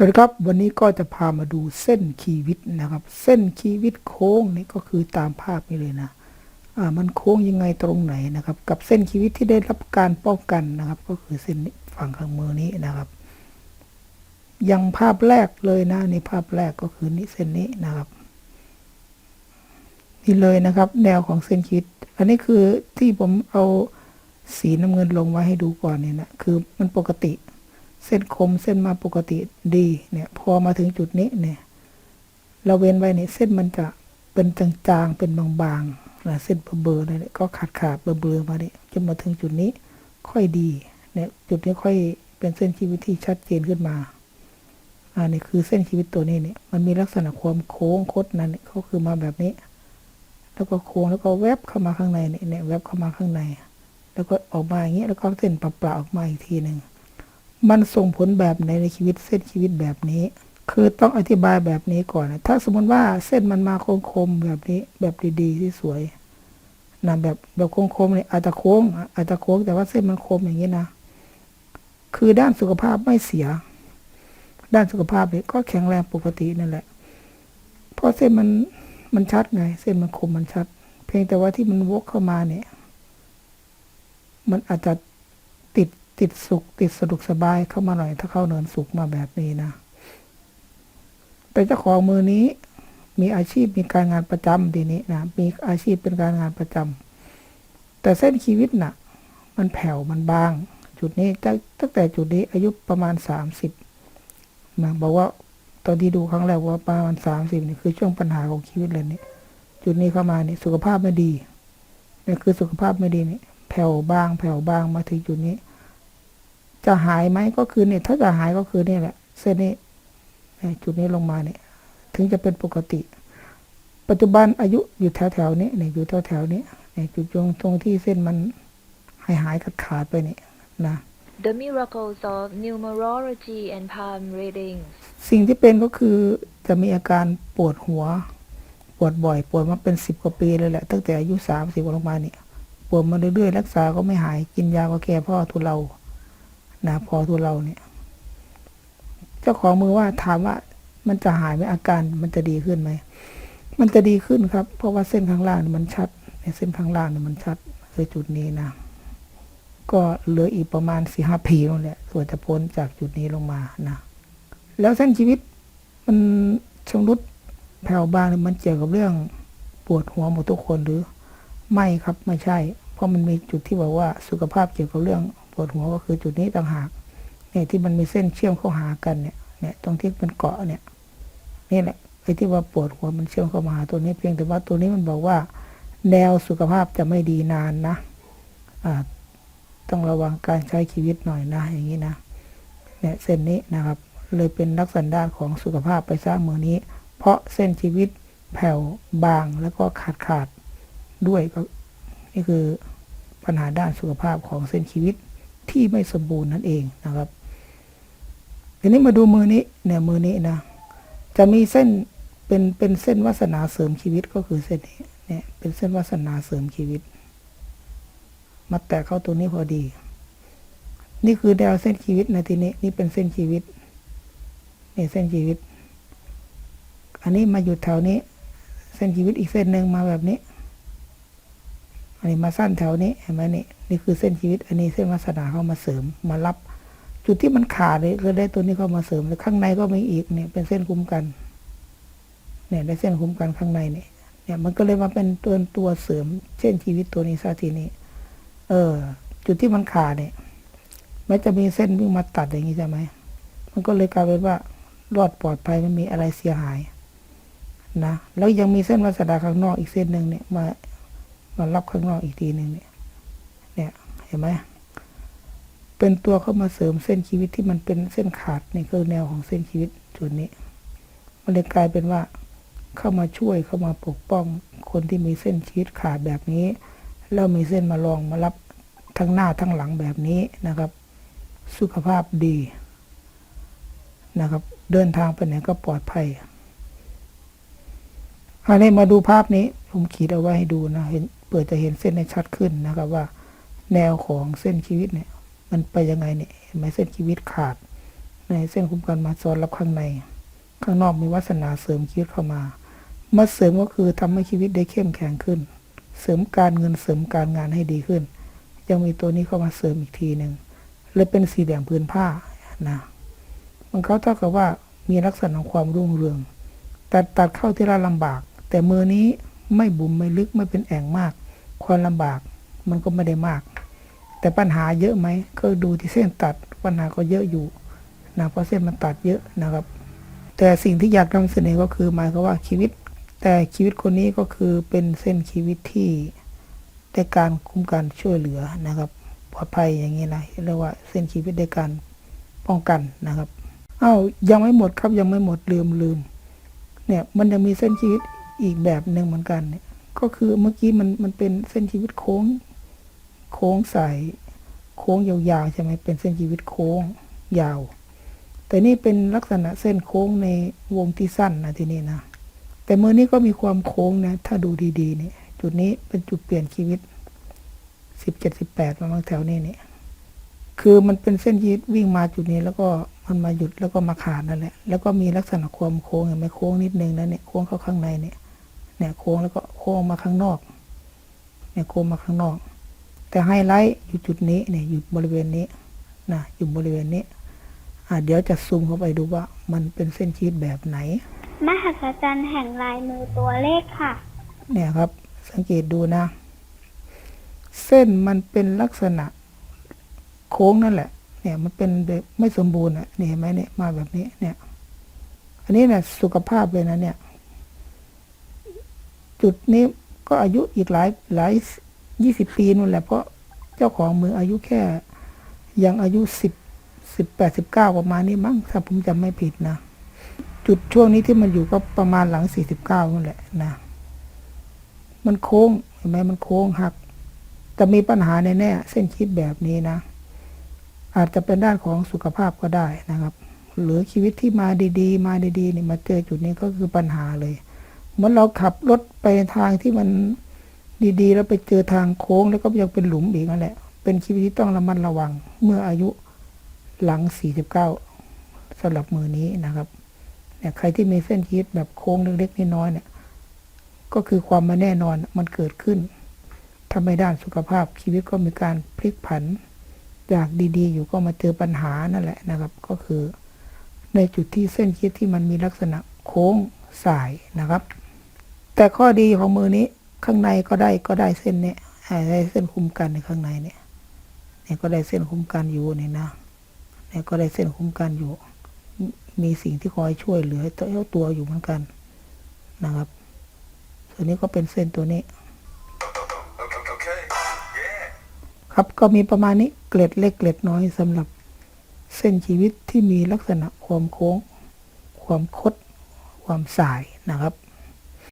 สวัสดีครับ วันนี้ก็จะพามาดูเส้นชีวิตนะครับ เส้นชีวิตโค้งนี่ก็คือตามภาพนี้เลยนะอ่ามันโค้งยังไงตรงไหนนะครับ กับเส้นชีวิตที่ได้รับการป้องกันนะครับ ก็คือเส้นฝั่งข้างมือนี้นะครับยังภาพแรกเลยนะในภาพแรกก็คือนี้เส้นนี้นะครับนี่เลยนะครับ แนวของเส้นชีวิตอันนี้คือที่ผมเอาสีน้ำเงินลงไว้ให้ดูก่อนเนี่ยนะคือมันปกติ เส้นคมเส้นมาปกติดีเนี่ย พอมาถึงจุดนี้เนี่ย เราเว้นไว้เนี่ยเส้นมันจะเป็นจางๆเป็นบางๆนะเส้นเบลอๆเลยเนี่ยก็ขาดขาดเบลอๆมาเนี่ยจนมาถึงจุดนี้ค่อยดี เนี่ย จุดนี้ค่อยเป็นเส้นชีวิตที่ชัดเจนขึ้นมาอ่านี่คือเส้นชีวิตตัวนี้เนี่ย มันมีลักษณะความโค้งคดนั่นเนี่ยก็คือมาแบบนี้ แล้วก็โค้งแล้วก็แวบเข้ามาข้างในเนี่ยเนี่ยแวบเข้ามาข้างใน แล้วก็ออกมาอย่างเงี้ยแล้วก็เส้นเปล่าๆออกมาอีกทีหนึ่ง มันส่งผลแบบไหนในชีวิตเส้นชีวิตแบบนี้ คือต้องอธิบายแบบนี้ก่อนนะถ้าสมมติว่าเส้นมันมาโค้งๆแบบนี้แบบดีๆที่สวยนะแบบแบบโค้งๆเนี่ยอาจจะโค้งอาจจะโค้งแต่ว่าเส้นมันคมอย่างนี้นะคือด้านสุขภาพไม่เสีย ด้านสุขภาพเนี่ยก็แข็งแรงปกตินั่นแหละเพราะเส้นมันมันชัดไง เส้นมันคมมันชัด เพียงแต่ว่าที่มันวกเข้ามาเนี่ย มันอาจจะ ติดสุข ติดสะดวกสบายเข้ามาหน่อย ถ้าเข้าเนินสุขมาแบบนี้นะ แต่เจ้าของมือนี้ มีอาชีพมีการงานประจำทีนี้นะมีอาชีพเป็นการงานประจำแต่เส้นชีวิตน่ะ มันแผ่วมันบาง จุดนี้ตั้งตั้งแต่จุดนี้อายุประมาณสามสิบนะบอกว่าตอนที่ดูครั้งแรกว่าประมาณสามสิบนี่คือช่วงปัญหาของชีวิตเลยนี่จุดนี้เข้ามานี่สุขภาพไม่ดีนี่คือสุขภาพไม่ดีนี่แผ่วบาง แผ่วบางมาถึงจุดนี้ จะหายไหมก็คือเนี่ย ถ้าจะหายก็คือเนี่ยแหละ เส้นนี้เนี่ยจุดนี้ลงมาเนี่ย ถึงจะเป็นปกติ ปัจจุบันอายุอยู่แถวแถวๆนี้เนี่ยอยู่แถวแถวๆนี้เนี่ยจุดตรงตรงที่เส้นมันหายหายขาดขาดๆไปเนี่ยนะ The miracles of numerology and palm readings. สิ่งที่เป็นก็คือจะมีอาการปวดหัว ปวดบ่อย ปวดมาเป็นสิบกว่าปีเลยแหละ ตั้งแต่อายุสามสิบลงมาเนี่ยปวดมาเรื่อยๆ รักษาก็ไม่หายกินยาก็แก้พ่อทุเลา นะพอทุเลาเนี่ย เจ้าของมือว่าถามว่า มันจะหายไหมอาการมันจะดีขึ้นไหมมันจะดีขึ้นครับ เพราะว่าเส้นข้างล่างมันชัดในเส้นข้างล่างมันชัดคือจุดนี้นะก็เหลืออีกประมาณสี่ห้าปีนั่นแหละส่วนจะพ้นจากจุดนี้ลงมานะแล้วเส้นชีวิตมันชำรุดแผ่วบางมันเกี่ยวกับเรื่องปวดหัวหมดทุกคนหรือไม่ครับไม่ใช่ เพราะมันมีจุดที่บอกว่าสุขภาพเกี่ยวกับเรื่อง วดหัวก็คือจุดนี้ต่างหากเนี่ยที่มันมีเส้นเชื่อมเข้าหากันเนี่ย เนี่ย ตรงที่มันเกาะเนี่ยนี่แหละไอ้ที่ว่าปวดหัวมันเชื่อมเข้ามาหาตัวนี้เพียงแต่ว่าตัวนี้มันบอกว่า แนวสุขภาพจะไม่ดีนานนะอ่าต้องระวังการใช้ชีวิตหน่อยนะ อย่างนี้นะเนี่ยเส้นนี้นะครับ เลยเป็นลักษณะด้านของสุขภาพไปสร้างมือนี้ เพราะเส้นชีวิตแผ่วบางแล้วก็ขาดขาดด้วยก็นี่คือปัญหาด้านสุขภาพของเส้นชีวิต ที่ไม่สมบูรณ์นั่นเองนะครับทีนี้มาดูมือนี้เนี่ยมือนี้นะ จะมีเส้นเป็นเป็นเส้นวาสนาเสริมชีวิตก็คือเส้นนี้เนี่ยเป็นเส้นวาสนาเสริมชีวิต มาแตะเข้าตัวนี้พอดี นี่คือแนวเส้นชีวิตนะทีนี้นี่เป็นเส้นชีวิตนี่เส้นชีวิต อันนี้มาอยู่แถวนี้ เส้นชีวิตอีกเส้นหนึ่งมาแบบนี้ อันนี้มาสั้นแถวนี้เห็นไหมนี่นี่คือเส้นชีวิต อันนี้เส้นวาสนาเข้ามาเสริมมารับ จุดที่มันขาดเลยก็ได้ตัวนี้เข้ามาเสริมแล้วข้างในก็มีอีกเนี่ยเป็นเส้นคุ้มกัน เนี่ยได้เส้นคุ้มกันข้างในเนี่ยเนี่ยมันก็เลยมาเป็นตัวตัวเสริมเช่นชีวิตตัวนี้ซะทีนี้ เออ จุดที่มันขาดเนี่ยแม้จะมีเส้นวิ่งมาตัดอย่างนี้ใช่ไหมมันก็เลยกลายเป็นว่ารอดปลอดภัยไม่มีอะไรเสียหายนะแล้วยังมีเส้นวาสนาข้างนอกอีกเส้นหนึ่งเนี่ยมา มารับข้างนอกอีกทีหนึ่งเนี่ย เนี่ยเห็นไหมเป็นตัวเข้ามาเสริมเส้นชีวิตที่มันเป็นเส้นขาดนี่คือแนวของเส้นชีวิตจุดนี้ มันเลยกลายเป็นว่า เข้ามาช่วยเข้ามาปกป้องคนที่มีเส้นชีวิตขาดแบบนี้ แล้วมีเส้นมาลองมารับทั้งหน้าทั้งหลังแบบนี้นะครับ สุขภาพดีนะครับ เดินทางไปไหนก็ปลอดภัยอันนี้มาดูภาพนี้ ผมขีดเอาไว้ให้ดูนะเห็น เปิดจะเห็นเส้นให้ชัดขึ้นนะครับว่า แนวของเส้นชีวิตเนี่ย มันไปยังไงเนี่ยเห็นไหมเส้นชีวิตขาด ในเส้นคุมกันมาซ้อนรับข้างใน ข้างนอกมีวาสนาเสริมชีวิตเข้ามามาเสริมก็คือทำให้ชีวิตได้เข้มแข็งขึ้น เสริมการเงินเสริมการงานให้ดีขึ้น ยังมีตัวนี้เข้ามาเสริมอีกทีหนึ่งเลยเป็นสีแดงพื้นผ้านะมันเขาเท่ากับว่ามีลักษณะของความรุ่งเรือง แต่ตัดเข้าที่ละลำบาก แต่มือนี้ ไม่บุ๋มไม่ลึกไม่เป็นแอ่งมาก ความลำบากมันก็ไม่ได้มาก แต่ปัญหาเยอะไหมก็ดูที่เส้นตัดปัญหาก็เยอะอยู่นะเพราะเส้นมันตัดเยอะนะครับ แต่สิ่งที่อยากนำเสนอก็คือหมายความว่าชีวิต แต่ชีวิตคนนี้ก็คือเป็นเส้นชีวิตที่ได้การคุ้มกันช่วยเหลือนะครับปลอดภัยอย่างนี้นะเรียกว่าเส้นชีวิตได้การป้องกันนะครับอ้าวยังไม่หมดครับยังไม่หมดลืมลืมเนี่ยมันยังมีเส้นชีวิต อีกแบบหนึ่งเหมือนกันเนี่ยก็คือเมื่อกี้มันมันเป็นเส้นชีวิตโค้ง โค้งใสโค้งยาวๆใช่ไหมเป็นเส้นชีวิตโค้งยาว แต่นี่เป็นลักษณะเส้นโค้งในวงที่สั้นนะทีนี้นะแต่มือนี้ก็มีความโค้งนะ ถ้าดูดีๆเนี่ยจุดนี้เป็นจุดเปลี่ยนชีวิตสิบเจ็ดสิบแปดมาบางแถวนี้เนี่ยคือมันเป็นเส้นชีวิตวิ่งมาจุดนี้แล้วก็มันมาหยุดแล้วก็มาขาดนั่นแหละ แล้วก็มีลักษณะความโค้งเห็นไหมโค้งนิดนึงนะเนี่ยโค้งเข้าข้างในเนี่ย เนี่ยโค้งแล้วก็โค้งมาข้างนอก เนี่ยโค้งมาข้างนอก แต่ไฮไลท์อยู่จุดนี้เนี่ยอยู่บริเวณนี้นะอยู่บริเวณนี้อ่าเดี๋ยวจะซูมเข้าไปดูว่ามันเป็นเส้นชีวิตแบบไหน มหัศจรรย์แห่งลายมือตัวเลขค่ะ เนี่ยครับ สังเกตดูนะ เส้นมันเป็นลักษณะโค้งนั่นแหละ เนี่ยมันเป็นแบบไม่สมบูรณ์อะนี่เห็นไหมเนี่ยมาแบบนี้เนี่ย อันนี้เนี่ยสุขภาพเลยนะเนี่ย จุดนี้ก็อายุอีกหลายหลายยี่สิบปีนู่นแหละเพราะเจ้าของมืออายุแค่ ยังอายุสิบสิบแปดสิบเก้าประมาณนี้มั้งถ้าผมจำไม่ผิดนะ จุดช่วงนี้ที่มันอยู่ก็ประมาณหลังสี่สิบเก้านั่นแหละนะ มันโค้งเห็นไหมมันโค้งหัก แต่มีปัญหาแน่ๆเส้นคิดแบบนี้นะ อาจจะเป็นด้านของสุขภาพก็ได้นะครับ หรือชีวิตที่มาดีๆ มาดีๆนี่มาเจอจุดนี้ก็คือปัญหาเลย เหมือนเราขับรถไปทางที่มันดีๆ แล้วไปเจอทางโค้งแล้วก็ยังเป็นหลุมอีกนั่นแหละ เป็นชีวิตที่ต้องระมัดระวัง เมื่ออายุหลัง 49สำหรับมือนี้นะครับเนี่ยใครที่มีเส้นชีวิตแบบโค้งเล็กๆน้อยๆเนี่ย ก็คือความไม่แน่นอนมันเกิดขึ้นทำให้ด้านสุขภาพชีวิตก็มีการพลิกผัน จากดีๆ อยู่ก็มาเจอปัญหานั่นแหละนะครับ ก็คือในจุดที่เส้นคิดที่มันมีลักษณะโค้งสายนะครับ แต่ข้อดีของมือนี้ข้างในก็ได้ก็ได้เส้นเนี้ยได้เส้นคุมกันในข้างในเนี่ยเนี่ยก็ได้เส้นคุมกันอยู่เนี่ยนะเนี่ยก็ได้เส้นคุมกันอยู่ มีสิ่งที่คอยช่วยเหลือตัวเอ้าตัวอยู่เหมือนกันนะครับ ส่วนนี้ก็เป็นเส้นตัวนี้ ครับก็มีประมาณนี้เกล็ดเล็กเกล็ดน้อยสำหรับเส้นชีวิตที่มีลักษณะความโค้ง ความคด ความสายนะครับ